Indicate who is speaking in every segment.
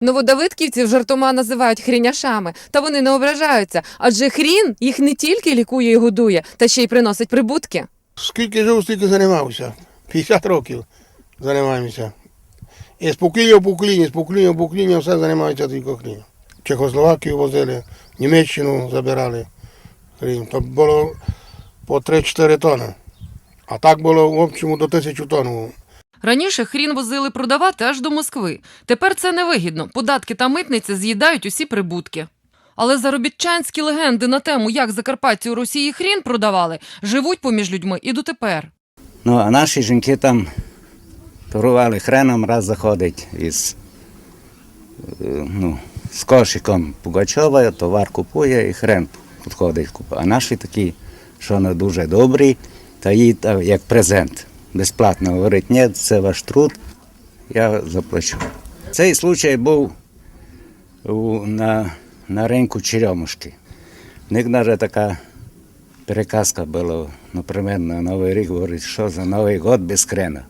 Speaker 1: Новодавидківців жартома називають хріняшами, та вони не ображаються, адже хрін їх не тільки лікує і годує, та ще й приносить прибутки.
Speaker 2: Скільки жив, стільки займався. 50 років займаємося. І з покоління в покоління, з покоління в покоління все займаються тільки хрінь. Чехословакію возили, Німеччину забирали хрінь. То було по 3-4 тони. А так було в общому до 1000 тонн.
Speaker 1: Раніше хрін возили продавати аж до Москви. Тепер це невигідно. Податки та митниці з'їдають усі прибутки. Але заробітчанські легенди на тему, як закарпатці у Росії хрін продавали, живуть поміж людьми і дотепер.
Speaker 3: Ну, а наші жінки там торгували хреном, раз заходить із е, ну, з кошиком Пугачова, товар купує і хрен підходить. А наші такі, що не дуже добрі, та їй як презент. Безплатно говорить, ні, це ваш труд, я заплачу. Цей случай був у, на, на ринку Черемушки. В них навіть така переказка була, наприклад, на Новий рік говорить, що за Новий год без хрена.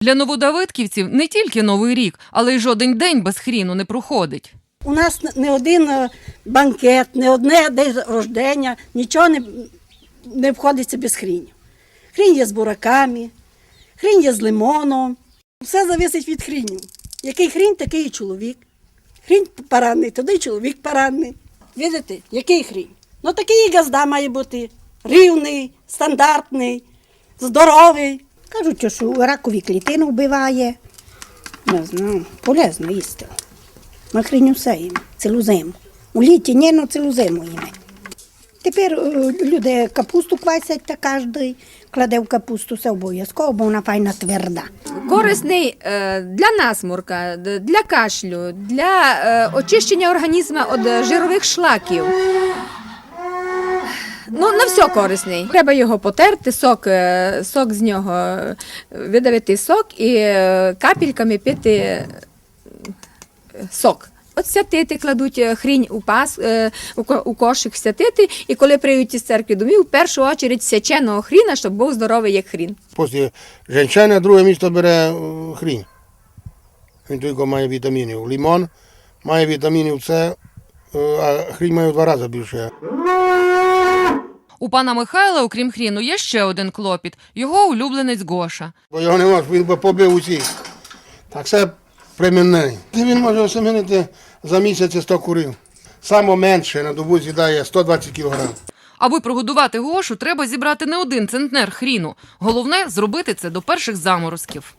Speaker 1: Для новодавидківців не тільки новий рік, але й жоден день без хріну не проходить.
Speaker 4: У нас не один е, банкет, не одне день рождення, нічого не, не обходиться без хрінь. Хрінь є з бураками, хрінь є з лимоном. Все залежить від хріню. Який хрінь, такий і чоловік. Хрінь парадний, тоді чоловік парадний. Видите, який хрінь? Ну такий і газда має бути. Рівний, стандартний, здоровий.
Speaker 5: Кажуть, що ракові клітини вбиває. Не знаю, полезно їсти. Ми хріню все їмо, цілу зиму. У літі ні, ну цілу зиму їмо. Тепер е, люди капусту квасять та кожен кладе в капусту, все обов'язково, бо вона файна тверда.
Speaker 6: корисний е, для насморка, для кашлю, для е, очищення організму від жирових шлаків. Ну, на все корисний. Треба його потерти, сок, сок з нього видавити сок і капельками пити сок. От святити кладуть е, хрінь у пас, е, у кошик святити, і коли приють із церкви домів, в першу очередь сяченого хріна, щоб був здоровий як хрін.
Speaker 2: Після жінчини друге місце бере е, хрінь. Він тільки має вітамінів. Лимон має вітамінів С, е, а хрінь має в два рази більше.
Speaker 1: У пана Михайла, окрім хріну, є ще один клопіт його улюбленець Гоша.
Speaker 2: Бо його не може, він би побив усіх. Так все примінний. Він може осемінити за місяць 100 курів. Саме менше на добу з'їдає 120 кг.
Speaker 1: Аби прогодувати Гошу, треба зібрати не один центнер хріну. Головне зробити це до перших заморозків.